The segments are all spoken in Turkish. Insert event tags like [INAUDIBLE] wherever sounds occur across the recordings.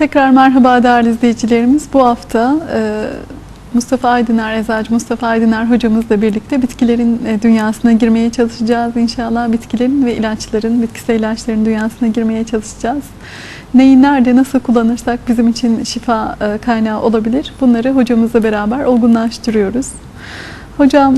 Tekrar merhaba değerli izleyicilerimiz. Bu hafta e, Mustafa Aydıner, Eczacı Mustafa Aydıner hocamızla birlikte bitkilerin e, dünyasına girmeye çalışacağız inşallah. Bitkilerin ve ilaçların, bitkisel ilaçların dünyasına girmeye çalışacağız. Neyi nerede nasıl kullanırsak bizim için şifa e, kaynağı olabilir. Bunları hocamızla beraber olgunlaştırıyoruz. Hocam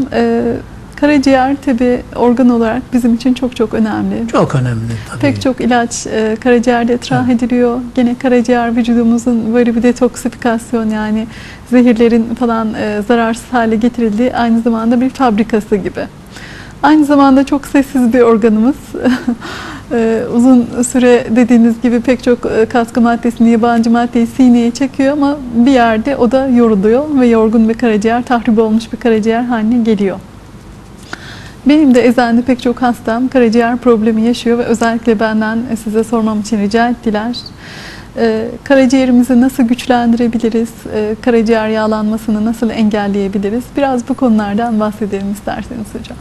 karaciğer tabi organ olarak bizim için çok çok önemli. Çok önemli tabii. Pek çok ilaç e, karaciğerde etrah ediliyor. Gene karaciğer vücudumuzun böyle bir detoksifikasyon yani zehirlerin falan e, zararsız hale getirildiği aynı zamanda bir fabrikası gibi. Aynı zamanda çok sessiz bir organımız. [LAUGHS] E, uzun süre dediğiniz gibi pek çok e, katkı maddesini, yabancı maddeyi sineye çekiyor ama bir yerde o da yoruluyor ve yorgun bir karaciğer, tahrip olmuş bir karaciğer haline geliyor. Benim de eczanede pek çok hastam karaciğer problemi yaşıyor ve özellikle benden size sormam için rica ettiler. Ee, karaciğerimizi nasıl güçlendirebiliriz? Ee, karaciğer yağlanmasını nasıl engelleyebiliriz? Biraz bu konulardan bahsedelim isterseniz hocam.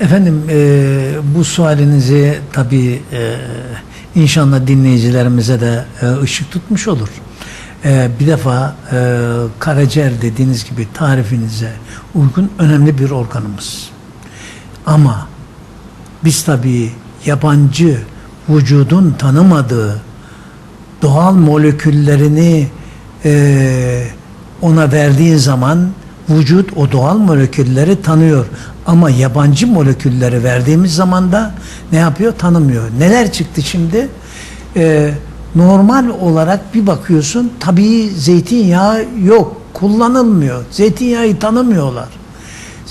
Efendim e, bu sualinizi tabii e, inşallah dinleyicilerimize de e, ışık tutmuş olur. E, bir defa e, karaciğer dediğiniz gibi tarifinize uygun önemli bir organımız. Ama biz tabii yabancı vücudun tanımadığı doğal moleküllerini e, ona verdiğin zaman vücut o doğal molekülleri tanıyor. Ama yabancı molekülleri verdiğimiz zaman da ne yapıyor? Tanımıyor. Neler çıktı şimdi? E, normal olarak bir bakıyorsun tabii zeytinyağı yok. Kullanılmıyor. Zeytinyağı tanımıyorlar.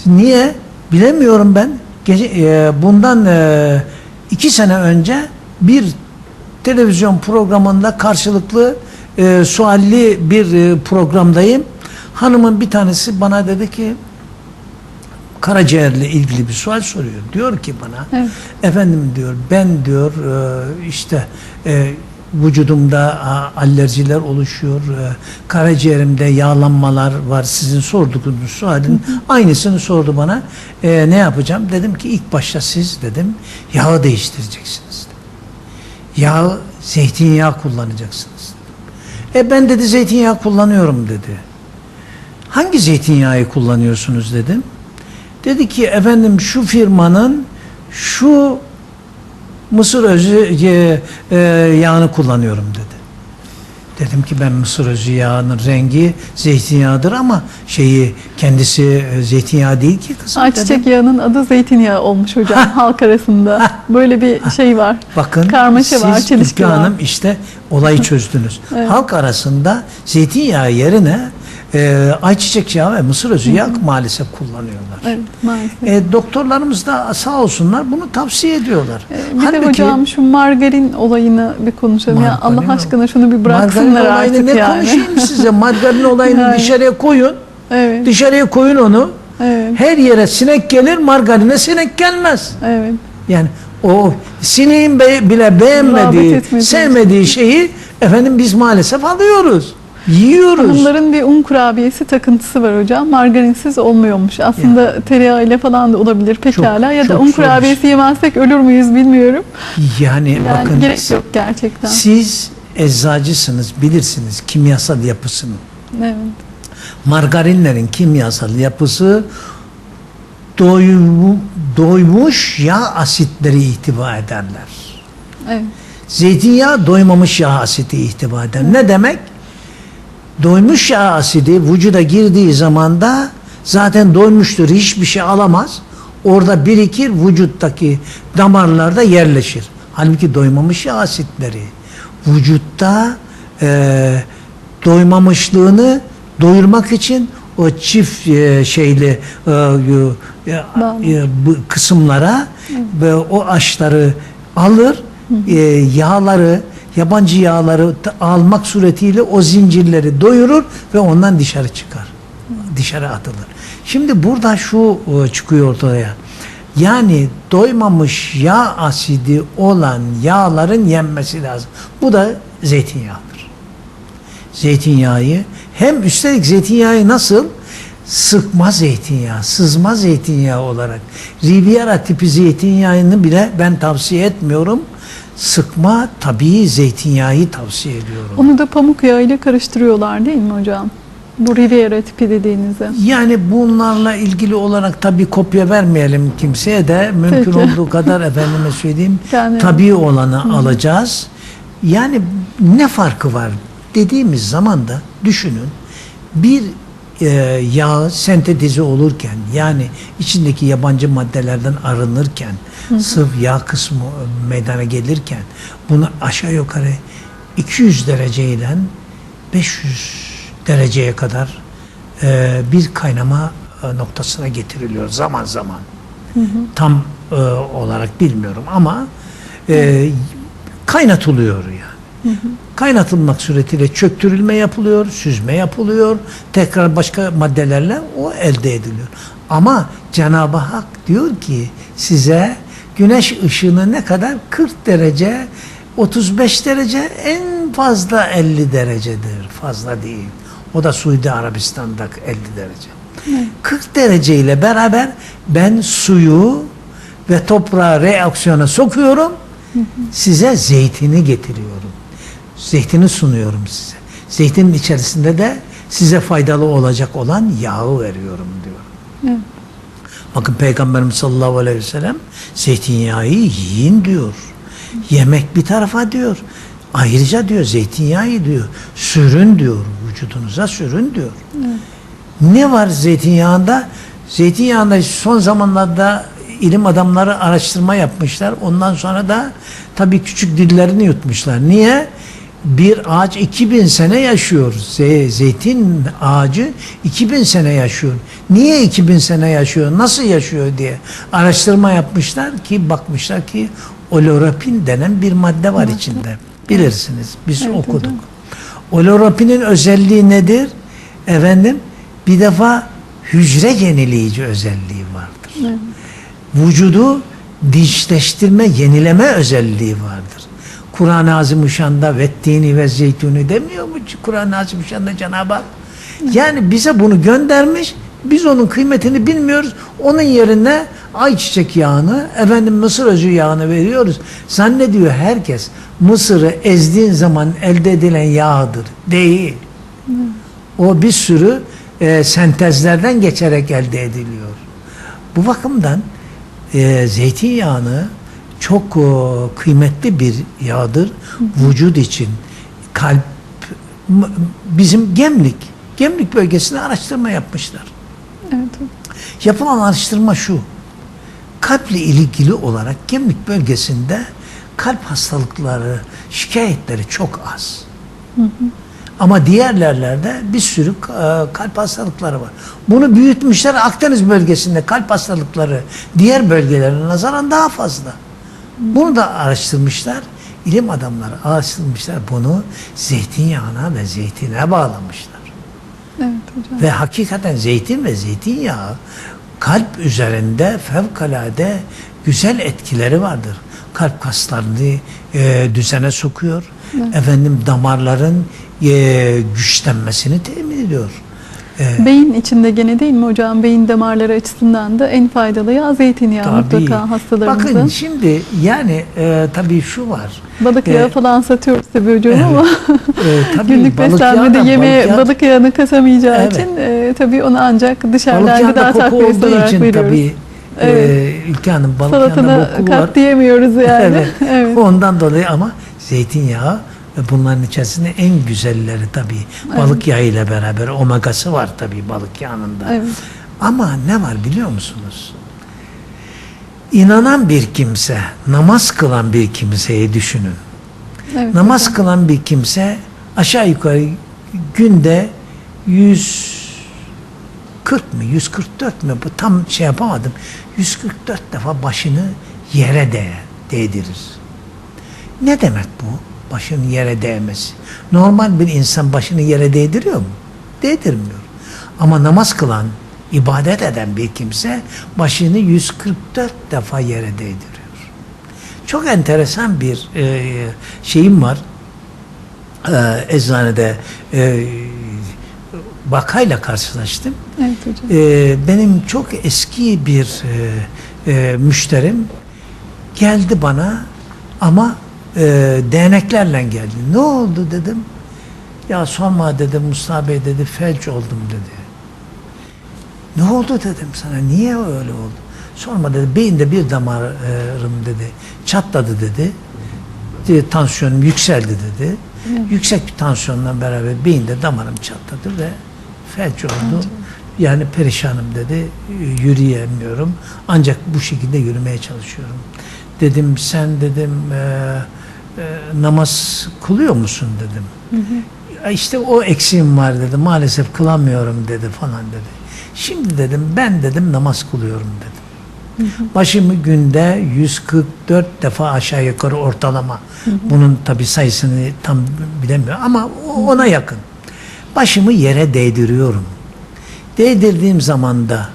Niye? Bilemiyorum ben. Gece, e, bundan e, iki sene önce bir televizyon programında karşılıklı e, sualli bir e, programdayım. Hanımın bir tanesi bana dedi ki karaciğerle ilgili bir sual soruyor. Diyor ki bana Evet. efendim diyor ben diyor e, işte e, vücudumda alerjiler oluşuyor. e, karaciğerimde yağlanmalar var. Sizin sorduğunuz sualin aynısını sordu bana. E, ne yapacağım? Dedim ki ilk başta siz dedim yağı değiştireceksiniz. Yağı zeytinyağı kullanacaksınız. E ben dedi zeytinyağı kullanıyorum dedi. Hangi zeytinyağı kullanıyorsunuz dedim. Dedi ki efendim şu firmanın şu mısır özü e, e, yağını kullanıyorum dedi. Dedim ki ben mısır özü yağının rengi zeytinyağıdır ama şeyi kendisi e, zeytinyağı değil ki kızım Ayçiçek dedim. yağının adı zeytinyağı olmuş hocam halk arasında. Böyle bir şey var. Bakın Karmaşa var, siz çelişki var. Hanım işte olayı çözdünüz. [LAUGHS] Evet. Halk arasında zeytinyağı yerine e, ayçiçek yağı ve mısır özü yağı maalesef kullanıyorlar. Evet, maalesef. E, doktorlarımız da sağ olsunlar bunu tavsiye ediyorlar. Ee, Bir de Halbuki hocam şu margarin olayını bir konuşalım. Ya Allah aşkına şunu bir margarin bıraksınlar artık ne yani. konuşayım size? Margarin olayını [LAUGHS] Yani. dışarıya koyun. Evet, Dışarıya koyun onu. evet, Her yere sinek gelir, margarine sinek gelmez. evet. Yani o sineğin bile beğenmediği, sevmediği şeyi efendim biz maalesef alıyoruz. Yiyoruz. Hanımların bir un kurabiyesi takıntısı var hocam. Margarinsiz olmuyormuş. Aslında tereyağı ile falan da olabilir pekala. ya da çok un zor kurabiyesi yemezsek ölür müyüz bilmiyorum. Yani, Yani bakın gerek yok gerçekten. siz eczacısınız, bilirsiniz kimyasal yapısını. Evet. Margarinlerin kimyasal yapısı doyum, doymuş yağ asitleri ihtiva ederler. Evet. Zeytinyağı doymamış yağ asidi ihtiva eder. Ne demek? Doymuş yağ asidi vücuda girdiği zaman da zaten doymuştur. Hiçbir şey alamaz. Orada birikir vücuttaki damarlarda yerleşir. Halbuki doymamış yağ asitleri vücutta e, doymamışlığını doyurmak için o çift e, şeyli e, e, e, bu kısımlara ve o aşları alır e, yağları yabancı yağları almak suretiyle o zincirleri doyurur ve ondan dışarı çıkar. Dışarı atılır. Şimdi burada şu e, çıkıyor ortaya. Yani doymamış yağ asidi olan yağların yenmesi lazım. Bu da zeytinyağıdır. Zeytinyağı hem üstelik zeytinyağı nasıl? Sıkma zeytinyağı, sızma zeytinyağı olarak. Riviera tipi zeytinyağını bile ben tavsiye etmiyorum. Sıkma tabii zeytinyağı tavsiye ediyorum. Onu da pamuk yağı ile karıştırıyorlar değil mi hocam? Bu Riviera tipi dediğinizi. Yani bunlarla ilgili olarak tabii kopya vermeyelim kimseye de mümkün Peki. olduğu kadar [LAUGHS] efendime söyleyeyim Yani- tabii olanı alacağız. Yani ne farkı var dediğimiz zaman da düşünün bir e, yağ sentetize olurken yani içindeki yabancı maddelerden arınırken sıvı yağ kısmı meydana gelirken bunu aşağı yukarı 200 dereceyle 500 dereceye kadar e, bir kaynama e, noktasına getiriliyor zaman zaman. Tam e, olarak bilmiyorum ama e, kaynatılıyor yani. Kaynatılmak suretiyle çöktürülme yapılıyor, süzme yapılıyor, tekrar başka maddelerle o elde ediliyor. Ama Cenab-ı Hak diyor ki size güneş ışını ne kadar 40 derece 35 derece en fazla 50 derecedir. Fazla değil. O da Suudi Arabistan'da 50 derece. 40 derece ile beraber ben suyu ve toprağı reaksiyona sokuyorum. Size zeytini getiriyorum. Zeytini sunuyorum size. Zeytinin içerisinde de size faydalı olacak olan yağı veriyorum diyor. Evet. Bakın Peygamberimiz sallallahu aleyhi ve sellem zeytinyağı yiyin diyor. Yemek bir tarafa diyor. Ayrıca diyor zeytinyağı diyor. Sürün diyor. Vücudunuza sürün diyor. Ne var zeytinyağında? Zeytinyağında son zamanlarda ilim adamları araştırma yapmışlar. Ondan sonra da tabii küçük dillerini yutmuşlar. Niye? Bir ağaç 2000 sene yaşıyor. Ze- Zeytin ağacı 2000 sene yaşıyor. Niye 2000 sene yaşıyor? Nasıl yaşıyor diye araştırma yapmışlar ki bakmışlar ki olorapin denen bir madde var içinde. Bilirsiniz. Biz Evet okuduk. hocam. Olorapinin özelliği nedir? Efendim bir defa hücre yenileyici özelliği vardır. Evet. Vücudu dinçleştirme, yenileme özelliği vardır. Kur'an-ı Azimüşşan'da vettini ve zeytuni demiyor mu Kur'an-ı Azimüşşan'da Cenab-ı Hak? Yani bize bunu göndermiş, biz onun kıymetini bilmiyoruz. Onun yerine ayçiçek yağını, efendim mısır özü yağını veriyoruz. Zannediyor herkes mısırı ezdiğin zaman elde edilen yağdır. Değil. O bir sürü e, sentezlerden geçerek elde ediliyor. Bu bakımdan e, zeytinyağını çok o, kıymetli bir yağdır vücut için. Kalp bizim Gemlik Gemlik bölgesinde araştırma yapmışlar. Evet. Yapılan araştırma şu. Kalple ilgili olarak Gemlik bölgesinde kalp hastalıkları, şikayetleri çok az. Ama diğer yerlerde bir sürü e, kalp hastalıkları var. Bunu büyütmüşler Akdeniz bölgesinde kalp hastalıkları diğer bölgelere nazaran daha fazla. Bunu da araştırmışlar. İlim adamları araştırmışlar bunu zeytinyağına ve zeytine bağlamışlar. Evet hocam. Ve hakikaten zeytin ve zeytinyağı kalp üzerinde fevkalade güzel etkileri vardır. Kalp kaslarını e, düzene sokuyor. Efendim damarların e, güçlenmesini temin ediyor. E, Beyin içinde gene değil mi hocam? Beyin damarları açısından da en faydalı yağ zeytinyağı tabii. mutlaka hastalarımızın. Bakın şimdi yani e, tabii şu var. Balık e, yağı falan satıyoruz tabii hocam Evet. ama [LAUGHS] E, tabii günlük beslenmede yemeğe balık yağı- balık yağını kasamayacağı Evet. için e, tabii onu ancak dışarıdan gıda takviyesi olarak için veriyoruz. tabii Evet. e, Ülke Hanım balık Salatına koku var. kat diyemiyoruz yani. [LAUGHS] Evet. evet. Ondan dolayı ama zeytinyağı ve bunların içerisinde en güzelleri tabii balık yağı ile beraber omegası var tabii balık yağında. Evet. Ama ne var biliyor musunuz? İnanan bir kimse, namaz kılan bir kimseyi düşünün. Evet Namaz hocam. kılan bir kimse aşağı yukarı günde 140 mı 144 mü bu tam şey yapamadım. 144 defa başını yere değ değdirir. Ne demek bu? Başının yere değmesi. Normal bir insan başını yere değdiriyor mu? Değdirmiyor. Ama namaz kılan, ibadet eden bir kimse başını 144 defa yere değdiriyor. Çok enteresan bir e, şeyim var. E, eczanede e, vakayla karşılaştım. Evet hocam. E, benim çok eski bir e, e, müşterim geldi bana ama e, değneklerle geldi. Ne oldu dedim. Ya sorma dedi Mustafa Bey dedi felç oldum dedi. Ne oldu dedim sana niye öyle oldu? Sorma dedi beyinde bir damarım dedi çatladı dedi. E, Tansiyonum yükseldi dedi. Yüksek bir tansiyonla beraber beyinde damarım çatladı ve felç oldu. Yani perişanım dedi. Yürüyemiyorum. Ancak bu şekilde yürümeye çalışıyorum. Dedim sen dedim e, e, namaz kılıyor musun dedim. Ya İşte o eksiğim var dedi. Maalesef kılamıyorum dedi falan dedi. Şimdi dedim ben dedim namaz kılıyorum dedim. Başımı günde 144 defa aşağı yukarı ortalama. Bunun tabi sayısını tam bilemiyorum ama ona yakın. Başımı yere değdiriyorum. Değdirdiğim zaman da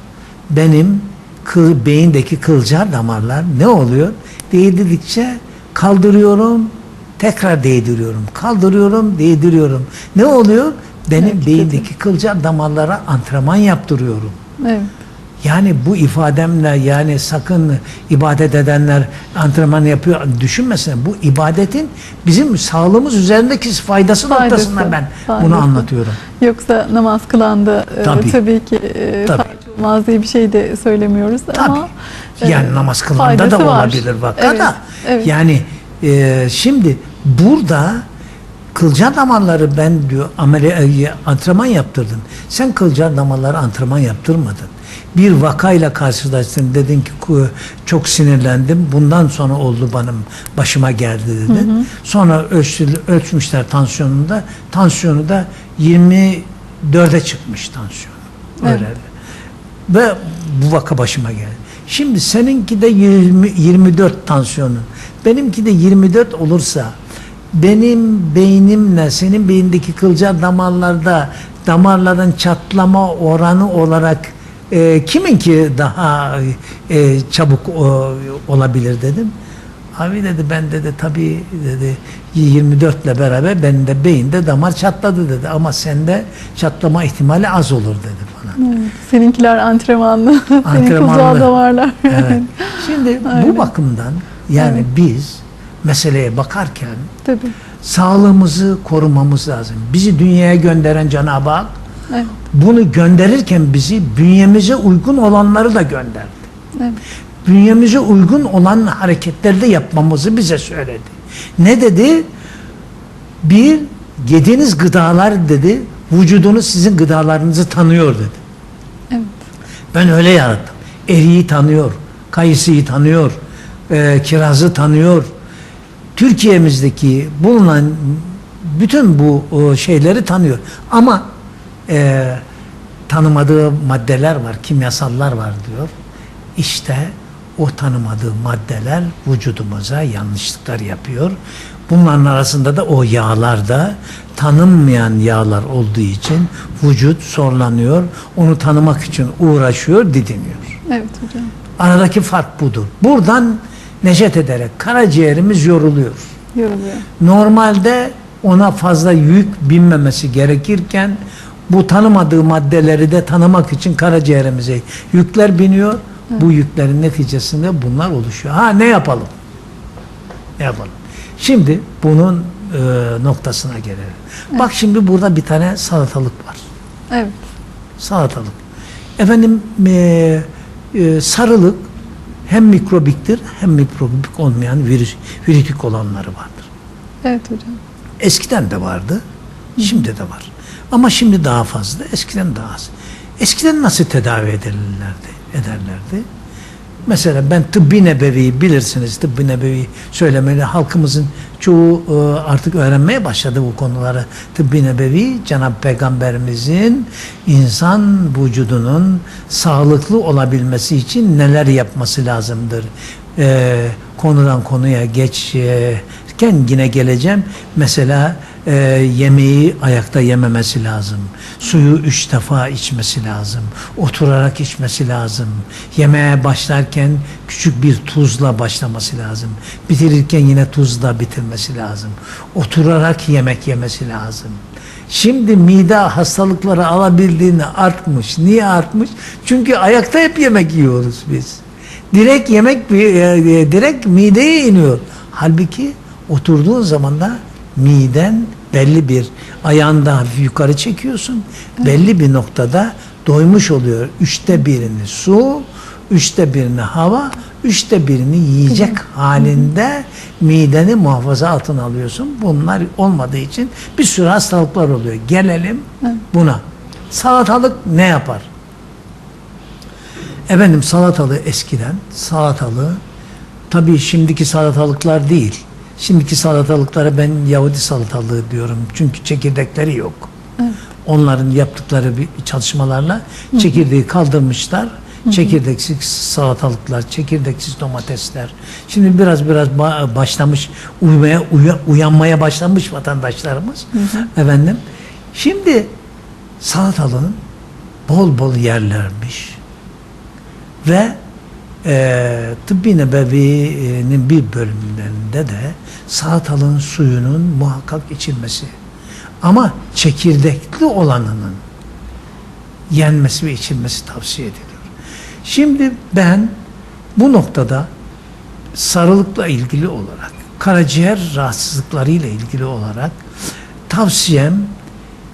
benim kıl, beyindeki kılcal damarlar ne oluyor? Değdirdikçe kaldırıyorum, tekrar değdiriyorum. Kaldırıyorum, değdiriyorum. Ne oluyor? Benim Hareket beyindeki kılcal damarlara antrenman yaptırıyorum. Evet. Yani bu ifademle yani sakın ibadet edenler antrenman yapıyor düşünmesin. Bu ibadetin bizim sağlığımız üzerindeki faydası, Faydası, noktasında ben bunu faydası. anlatıyorum. Yoksa namaz kılan da e, Tabii. tabii, ki e, Tabii. Diye bir şey de söylemiyoruz ama e, Yani namaz kılanda faydası da var. olabilir vaka Evet, da. evet. Yani e, şimdi burada kılcal damarları ben diyor ameli, e, antrenman yaptırdın. Sen kılcal damarları antrenman yaptırmadın. Bir vakayla karşılaştın dedin ki "Ku- çok sinirlendim. Bundan sonra oldu benim başıma geldi dedin. Sonra ölçtü, ölçmüşler tansiyonunda. Tansiyonu da 24'e çıkmış tansiyonu. Evet. Öyle. Ve bu vaka başıma geldi. Şimdi seninki de 20, 24 tansiyonun. Benimki de 24 olursa benim beynimle senin beyindeki kılcal damarlarda damarların çatlama oranı olarak e, kiminki daha e, çabuk o- olabilir dedim. Abi dedi ben dedi tabii dedi 24 ile beraber benim de beyinde damar çatladı dedi ama sende çatlama ihtimali az olur dedi bana. Evet, Seninkiler antrenmanlı. [LAUGHS] Antrenmanlı. da varlar. Evet. Şimdi Aynen. bu bakımdan yani Evet. biz meseleye bakarken Tabii. sağlığımızı korumamız lazım. Bizi dünyaya gönderen Cenab-ı Hak Evet. bunu gönderirken bizi bünyemize uygun olanları da gönderdi. Evet. Bünyemize uygun olan hareketleri de yapmamızı bize söyledi. Ne dedi? Bir, yediğiniz gıdalar dedi, vücudunuz sizin gıdalarınızı tanıyor dedi. Evet. Ben öyle yarattım. Eriği tanıyor, kayısıyı tanıyor, e, kirazı tanıyor. Türkiye'mizdeki bulunan bütün bu o, şeyleri tanıyor. Ama e, tanımadığı maddeler var, kimyasallar var diyor. İşte o tanımadığı maddeler vücudumuza yanlışlıklar yapıyor. Bunların arasında da o yağlar da tanınmayan yağlar olduğu için vücut zorlanıyor. Onu tanımak için uğraşıyor, didiniyor. Evet hocam. Aradaki fark budur. Buradan neşet ederek karaciğerimiz yoruluyor. Yoruluyor. Normalde ona fazla yük binmemesi gerekirken bu tanımadığı maddeleri de tanımak için karaciğerimize yükler biniyor. Bu yüklerin neticesinde bunlar oluşuyor. Ha ne yapalım? Ne yapalım? Şimdi bunun e, noktasına gelelim. Bak şimdi burada bir tane salatalık var. Evet. Salatalık. Efendim e, e, sarılık hem mikrobiktir hem mikrobik olmayan virüs, virütik olanları vardır. Evet hocam. Eskiden de vardı, şimdi de var. Ama şimdi daha fazla, eskiden daha az. Eskiden nasıl tedavi ederlerdi? Ederlerdi? Mesela ben tıbbi nebevi bilirsiniz tıbbi nebevi söylemeli halkımızın çoğu e, artık öğrenmeye başladı bu konuları. Tıbbi nebevi Cenab-ı Peygamberimizin insan vücudunun sağlıklı olabilmesi için neler yapması lazımdır. E, konudan konuya geçerken yine geleceğim. Mesela e, yemeği ayakta yememesi lazım. Suyu üç defa içmesi lazım. Oturarak içmesi lazım. Yemeğe başlarken küçük bir tuzla başlaması lazım. Bitirirken yine tuzla bitirmesi lazım. Oturarak yemek yemesi lazım. Şimdi mide hastalıkları alabildiğini artmış. Niye artmış? Çünkü ayakta hep yemek yiyoruz biz. Direkt yemek e, e, direkt mideye iniyor. Halbuki Oturduğun zaman da miden belli bir ayağını da hafif yukarı çekiyorsun. Belli bir noktada doymuş oluyor. Üçte birini su, üçte birini hava, üçte birini yiyecek halinde mideni muhafaza altına alıyorsun. Bunlar olmadığı için bir sürü hastalıklar oluyor. Gelelim Evet. buna. Salatalık ne yapar? Efendim salatalığı eskiden salatalığı tabii şimdiki salatalıklar değil. Şimdiki salatalıklara ben Yahudi salatalığı diyorum. Çünkü çekirdekleri yok. Evet. Onların yaptıkları bir çalışmalarla çekirdeği kaldırmışlar. Çekirdeksiz salatalıklar, çekirdeksiz domatesler. Şimdi biraz biraz ba- başlamış uyumaya uya- uyanmaya başlamış vatandaşlarımız. Efendim. Şimdi salatalığın bol bol yerlermiş. Ve e, tıbbi nebevinin bir bölümlerinde de salatalığın suyunun muhakkak içilmesi. Ama çekirdekli olanının yenmesi ve içilmesi tavsiye ediliyor. Şimdi ben bu noktada sarılıkla ilgili olarak, karaciğer rahatsızlıklarıyla ilgili olarak tavsiyem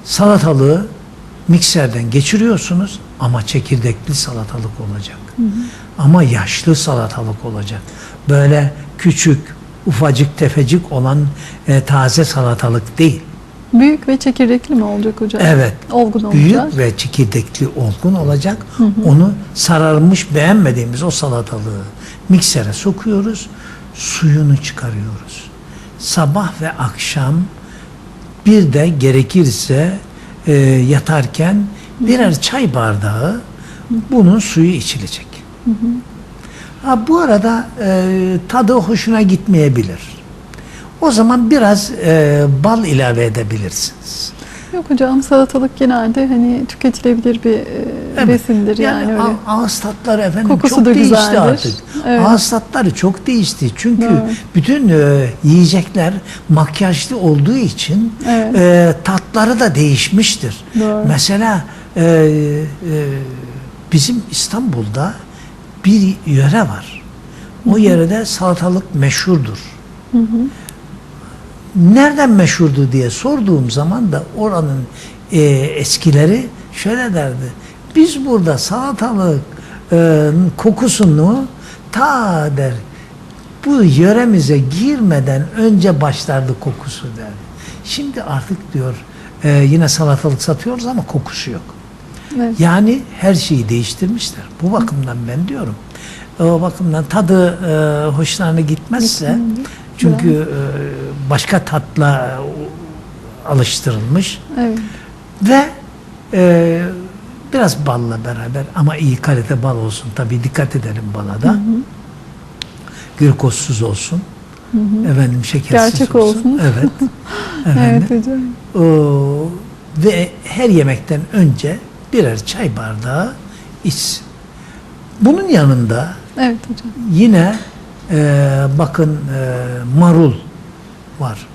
salatalığı mikserden geçiriyorsunuz ama çekirdekli salatalık olacak. Ama yaşlı salatalık olacak. Böyle küçük, ufacık, tefecik olan e, taze salatalık değil. Büyük ve çekirdekli mi olacak hocam? Evet. Olgun olacak. Büyük ve çekirdekli olgun olacak. Onu sararmış beğenmediğimiz o salatalığı miksere sokuyoruz. Suyunu çıkarıyoruz. Sabah ve akşam bir de gerekirse e, yatarken birer çay bardağı bunun suyu içilecek. Ha, bu arada e, tadı hoşuna gitmeyebilir. O zaman biraz e, bal ilave edebilirsiniz. Yok hocam salatalık genelde hani tüketilebilir bir e, Evet. besindir yani, öyle. a- ağız tatları efendim Kokusu çok da değişti güzeldir. artık. Evet. Ağız tatları çok değişti. Çünkü Evet. bütün e, yiyecekler makyajlı olduğu için Evet. e, tatları da değişmiştir. Doğru. Mesela e, e, bizim İstanbul'da bir yöre var. O yörede salatalık meşhurdur. Nereden meşhurdu diye sorduğum zaman da oranın e, eskileri şöyle derdi. Biz burada salatalık e, kokusunu ta der bu yöremize girmeden önce başlardı kokusu derdi. Şimdi artık diyor e, yine salatalık satıyoruz ama kokusu yok. Evet. Yani her şeyi değiştirmişler. Bu bakımdan ben diyorum. O bakımdan tadı e, hoşlarına gitmezse çünkü e, başka tatla e, alıştırılmış Evet. ve e, biraz balla beraber ama iyi kalite bal olsun tabii dikkat edelim bala da. Glükozsuz olsun. Efendim şekersiz Gerçek olsun. olsun. Evet. [LAUGHS] Efendim. Evet hocam. Oo, ve her yemekten önce birer çay bardağı içsin. Bunun yanında Evet hocam. yine e, bakın e, marul var.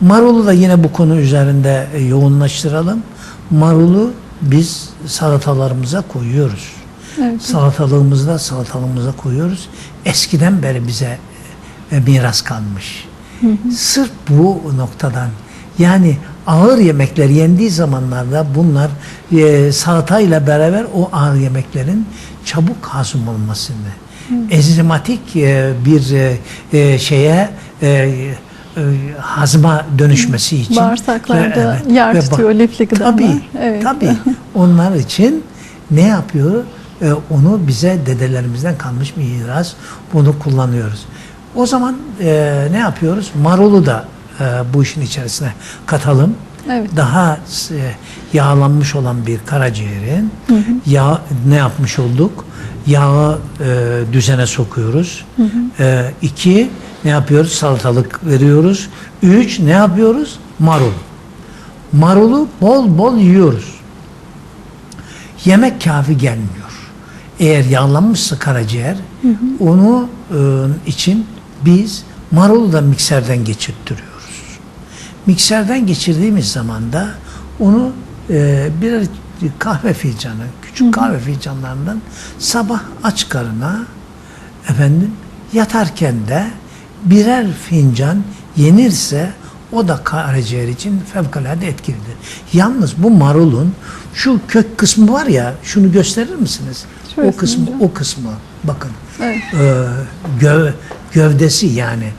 Marulu da yine bu konu üzerinde e, yoğunlaştıralım. Marulu biz salatalarımıza koyuyoruz. Evet. Salatalığımızda salatalığımıza koyuyoruz. Eskiden beri bize e, miras kalmış. Sırf bu noktadan yani ağır yemekler yendiği zamanlarda bunlar e, salatayla beraber o ağır yemeklerin çabuk hazım olmasını, enzimatik e, bir e, e, şeye e, e, hazma dönüşmesi için Bağırsaklarda Ve- yer tutuyor lifli gıdalar. Tabii, Evet. tabii. Onlar için ne yapıyor? Ee, onu bize dedelerimizden kalmış miras. Bunu kullanıyoruz. O zaman e, ne yapıyoruz? Marulu da e, bu işin içerisine katalım. Evet. Daha e, yağlanmış olan bir karaciğerin yağ ne yapmış olduk? Yağı e, düzene sokuyoruz. E, iki ne yapıyoruz? Salatalık veriyoruz. Üç ne yapıyoruz? Marul. Marulu bol bol yiyoruz. Yemek kafi gelmiyor. Eğer yağlanmışsa karaciğer onu e, için biz marulu da mikserden geçirttiriyoruz. Mikserden geçirdiğimiz zaman da onu e, birer kahve fincanı, küçük kahve fincanlarından sabah aç karına efendim yatarken de birer fincan yenirse o da karaciğer için fevkalade etkilidir. Yalnız bu marulun şu kök kısmı var ya şunu gösterir misiniz? Şurası o kısmı hocam. o kısmı bakın. Evet. Ee, gö- gövdesi yani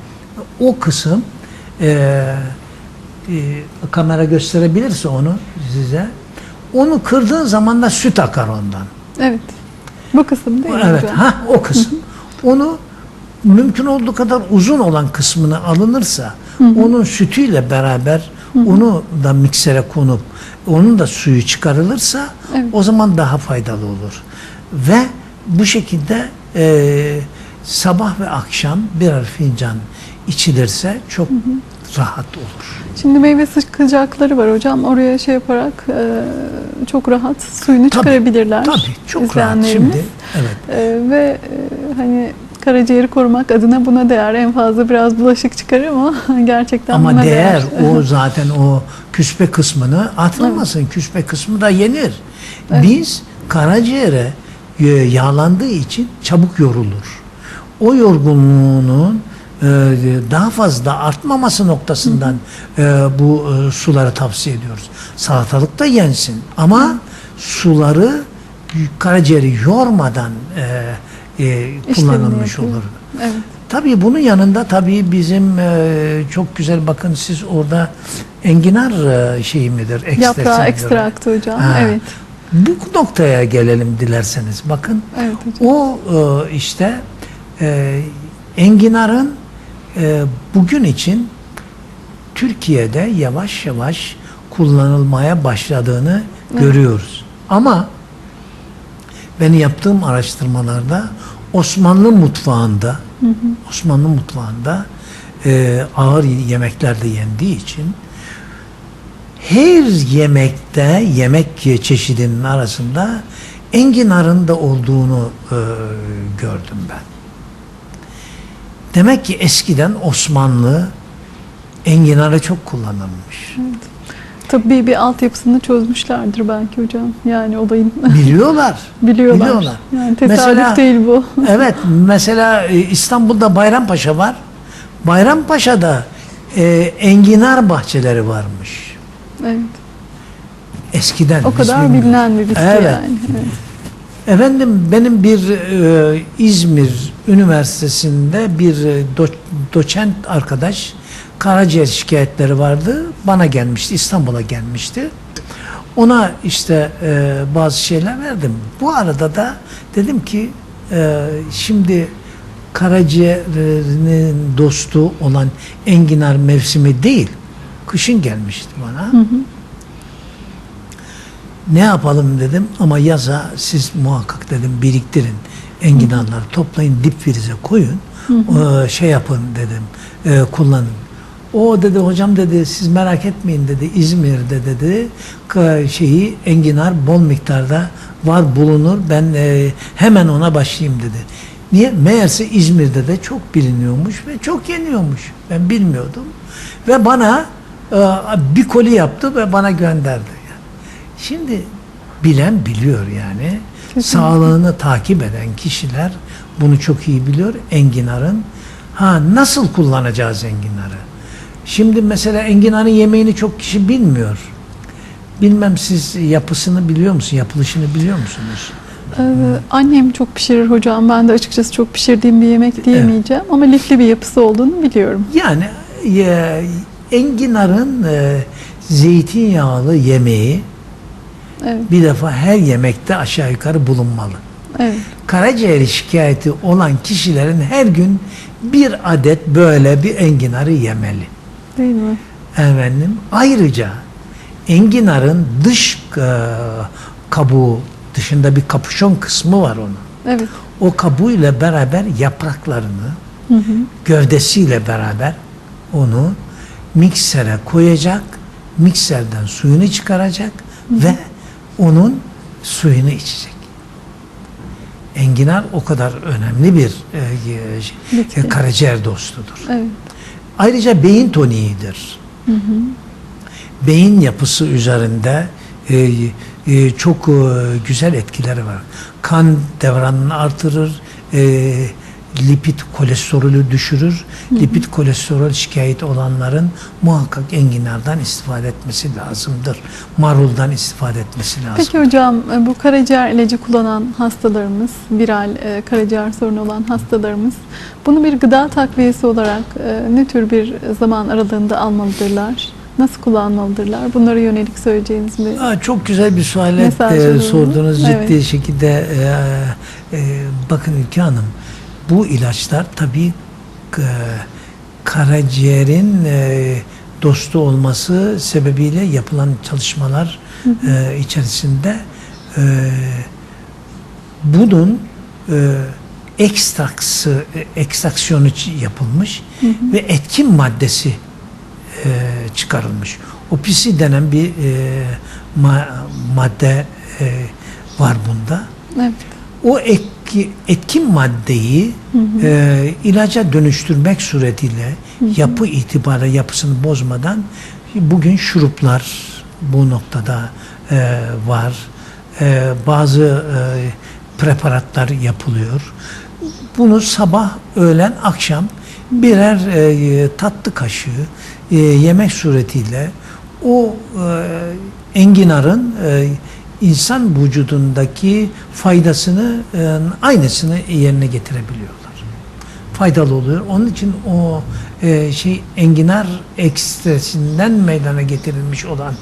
o kısım e, e, kamera gösterebilirse onu size onu kırdığın zaman da süt akar ondan. Evet. Bu kısım değil mi Evet, hocam? ha o kısım. Onu mümkün olduğu kadar uzun olan kısmını alınırsa onun sütüyle beraber onu da miksere konup onun da suyu çıkarılırsa Evet. o zaman daha faydalı olur. Ve bu şekilde e, sabah ve akşam birer fincan içilirse çok rahat olur. Şimdi meyve sıkacakları var hocam. Oraya şey yaparak e, çok rahat suyunu Tabii, çıkarabilirler. Tabii çok rahat şimdi. Evet. E, ve e, hani karaciğeri korumak adına buna değer. En fazla biraz bulaşık çıkar ama [LAUGHS] gerçekten Ama buna değer o [LAUGHS] zaten o küspe kısmını atlamasın. Küspe kısmı da yenir. Biz karaciğere e, yağlandığı için çabuk yorulur. O yorgunluğunun daha fazla artmaması noktasından e, bu e, suları tavsiye ediyoruz. Salatalık da yensin ama suları karaciğeri yormadan e, kullanılmış olur. Evet. Tabii bunun yanında tabii bizim e, çok güzel bakın siz orada enginar e, şeyi midir? Yaprağı ekstraktı hocam. Ha. Evet. Bu noktaya gelelim dilerseniz. Bakın Evet hocam. o e, işte e, enginarın e, bugün için Türkiye'de yavaş yavaş kullanılmaya başladığını görüyoruz. Ama ben yaptığım araştırmalarda Osmanlı mutfağında Osmanlı mutfağında e, ağır yemeklerde yendiği için her yemekte yemek çeşidinin arasında enginarın da olduğunu e, gördüm ben. Demek ki eskiden Osmanlı enginarı çok kullanılmış. Tıbbi bir altyapısını çözmüşlerdir belki hocam. Yani olayın Biliyorlar. [LAUGHS] biliyorlar. Biliyorlar. Yani tesadüf Mesela- değil bu. [LAUGHS] Evet mesela e, İstanbul'da Bayrampaşa var. Bayrampaşa'da e, enginar bahçeleri varmış. evet. Eskiden. O kadar bilmiyoruz. bilinen bir bitki Evet. yani. Evet. Efendim benim bir e, İzmir Üniversitesi'nde bir e, do- doçent arkadaş karaciğer şikayetleri vardı. Bana gelmişti, İstanbul'a gelmişti. Ona işte e, bazı şeyler verdim. Bu arada da dedim ki e, şimdi karaciğerinin dostu olan enginar mevsimi değil. Kışın gelmişti bana. Ne yapalım dedim ama yaza siz muhakkak dedim biriktirin enginarları toplayın dip frize koyun e, şey yapın dedim e, kullanın. O dedi hocam dedi siz merak etmeyin dedi İzmir'de dedi şeyi enginar bol miktarda var bulunur ben e, hemen ona başlayayım dedi. Niye? Meğerse İzmir'de de çok biliniyormuş ve çok yeniyormuş. Ben bilmiyordum. Ve bana e, bir koli yaptı ve bana gönderdi. Şimdi bilen biliyor yani. Sağlığını takip eden kişiler bunu çok iyi biliyor. Enginarın ha nasıl kullanacağız enginarı? Şimdi mesela enginarın yemeğini çok kişi bilmiyor. Bilmem siz yapısını biliyor musun? Yapılışını biliyor musunuz? Ee, annem çok pişirir hocam. Ben de açıkçası çok pişirdiğim bir yemek diyemeyeceğim. Ama lifli bir yapısı olduğunu biliyorum. Yani e, enginarın e, zeytinyağlı yemeği Evet. bir defa her yemekte aşağı yukarı bulunmalı. Evet. karaciğer şikayeti olan kişilerin her gün bir adet böyle bir enginarı yemeli. Değil mi? Efendim ayrıca enginarın dış e, kabuğu dışında bir kapüşon kısmı var onun. Evet. O kabuğuyla beraber yapraklarını Hı hı. gövdesiyle beraber onu miksere koyacak, mikserden suyunu çıkaracak ve onun suyunu içecek. Enginar o kadar önemli bir e, e, Bitki. karaciğer dostudur. Evet. Ayrıca beyin toniğidir. Beyin yapısı üzerinde e, e, çok e, güzel etkileri var. Kan devranını artırır, e, lipid kolesterolü düşürür. Lipid kolesterol şikayet olanların muhakkak enginardan istifade etmesi lazımdır. Maruldan istifade etmesi lazım. Peki hocam e, bu karaciğer ilacı kullanan hastalarımız, viral e, karaciğer sorunu olan hastalarımız bunu bir gıda takviyesi olarak e, ne tür bir zaman aralığında almalıdırlar? Nasıl kullanmalıdırlar? Bunlara yönelik söyleyeceğiniz bir Aa, çok güzel bir sual Mesaj e, sordunuz ciddi Evet. şekilde. e, e, bakın Ülke Hanım, bu ilaçlar tabii e, karaciğerin e, dostu olması sebebiyle yapılan çalışmalar e, içerisinde e, bunun e, ekstraksı, e, ekstraksiyonu yapılmış ve etkin maddesi e, çıkarılmış. OPC denen bir e, ma- madde e, var bunda. evet. O etki, etkin maddeyi e, ilaca dönüştürmek suretiyle yapı itibarı yapısını bozmadan bugün şuruplar bu noktada e, var. E, bazı e, preparatlar yapılıyor. Bunu sabah, öğlen, akşam birer e, tatlı kaşığı e, yemek suretiyle o e, enginarın e, insan vücudundaki faydasını e, aynısını yerine getirebiliyorlar. Faydalı oluyor. Onun için o e, şey enginar ekstresinden meydana getirilmiş olan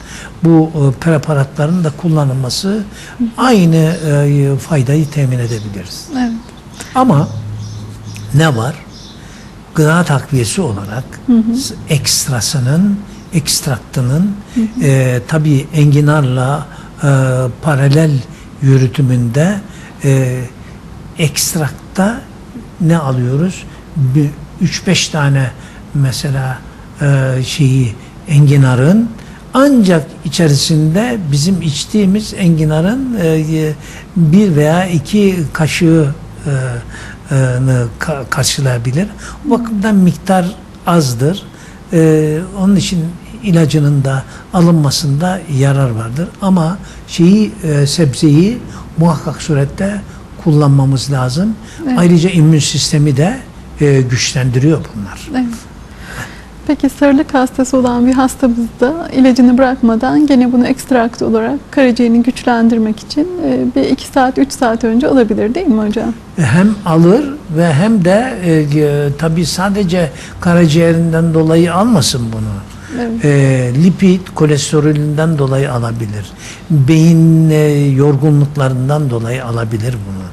bu e, preparatların da kullanılması aynı e, faydayı temin edebiliriz. Evet. Ama ne var? Gıda takviyesi olarak s- ekstrasının, ekstraktının e, tabii enginarla e, paralel yürütümünde e, ekstrakta ne alıyoruz? 3-5 tane mesela e, şeyi enginarın ancak içerisinde bizim içtiğimiz enginarın e, bir veya iki kaşığı e, e, karşılayabilir. O bakımdan miktar azdır. E, onun için ilacının da alınmasında yarar vardır. Ama şeyi e, sebzeyi muhakkak surette kullanmamız lazım. Evet. Ayrıca immün sistemi de e, güçlendiriyor bunlar. Evet. Peki sarılık hastası olan bir hastamız da ilacını bırakmadan gene bunu ekstrakt olarak karaciğerini güçlendirmek için e, bir 2 saat 3 saat önce alabilir değil mi hocam? hem alır ve hem de e, e, tabii sadece karaciğerinden dolayı almasın bunu. Evet. E, lipid kolesterolünden dolayı alabilir. Beyin e, yorgunluklarından dolayı alabilir bunu.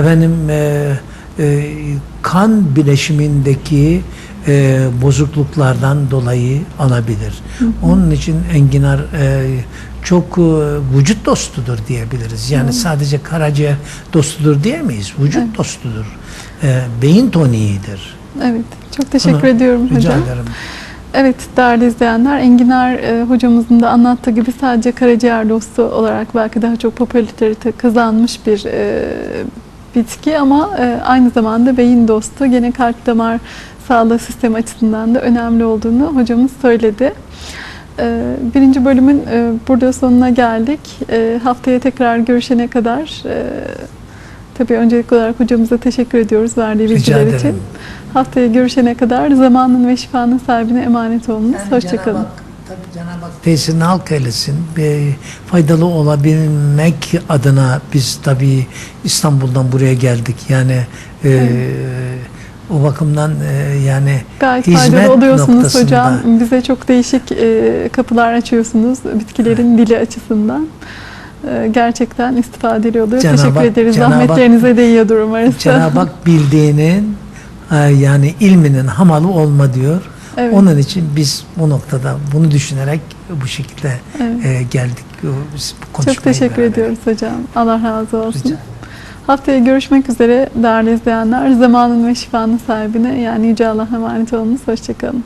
Efendim e, e, kan bileşimindeki e, bozukluklardan dolayı alabilir. Onun için enginar e, çok e, vücut dostudur diyebiliriz. Yani sadece karaciğer dostudur diyemeyiz. Vücut Evet. dostudur. E, beyin toniğidir. Evet. Çok teşekkür Bunu ediyorum Rica hocam. ederim. Evet değerli izleyenler Enginar e, hocamızın da anlattığı gibi sadece karaciğer dostu olarak belki daha çok popülarite kazanmış bir e, bitki ama e, aynı zamanda beyin dostu gene kalp damar sağlığı sistemi açısından da önemli olduğunu hocamız söyledi. E, birinci bölümün e, burada sonuna geldik. E, haftaya tekrar görüşene kadar e, tabii öncelikli olarak hocamıza teşekkür ediyoruz verdiği bilgiler için. Haftaya görüşene kadar zamanın ve şifanın sahibine emanet olunuz. Yani Hoşçakalın. Tabii Cenab-ı Hak tesirini halk eylesin. Bir faydalı olabilmek adına biz tabii İstanbul'dan buraya geldik. Yani e, o bakımdan e, yani Gayet hizmet faydalı oluyorsunuz noktasında- hocam. Bize çok değişik e, kapılar açıyorsunuz bitkilerin dili açısından. E, gerçekten istifadeli oluyor. Cenab-ı Teşekkür ederiz. Cenab-ı Zahmetlerinize değiyor durum arası. Cenab-ı Hak bildiğinin e, yani ilminin hamalı olma diyor. Evet. Onun için biz bu noktada bunu düşünerek bu şekilde Evet. e, geldik. Biz Çok teşekkür beraber- ediyoruz hocam. Allah razı olsun. Rica. Haftaya görüşmek üzere değerli izleyenler. Zamanın ve şifanın sahibine yani Yüce Allah'a emanet olunuz. Hoşçakalın.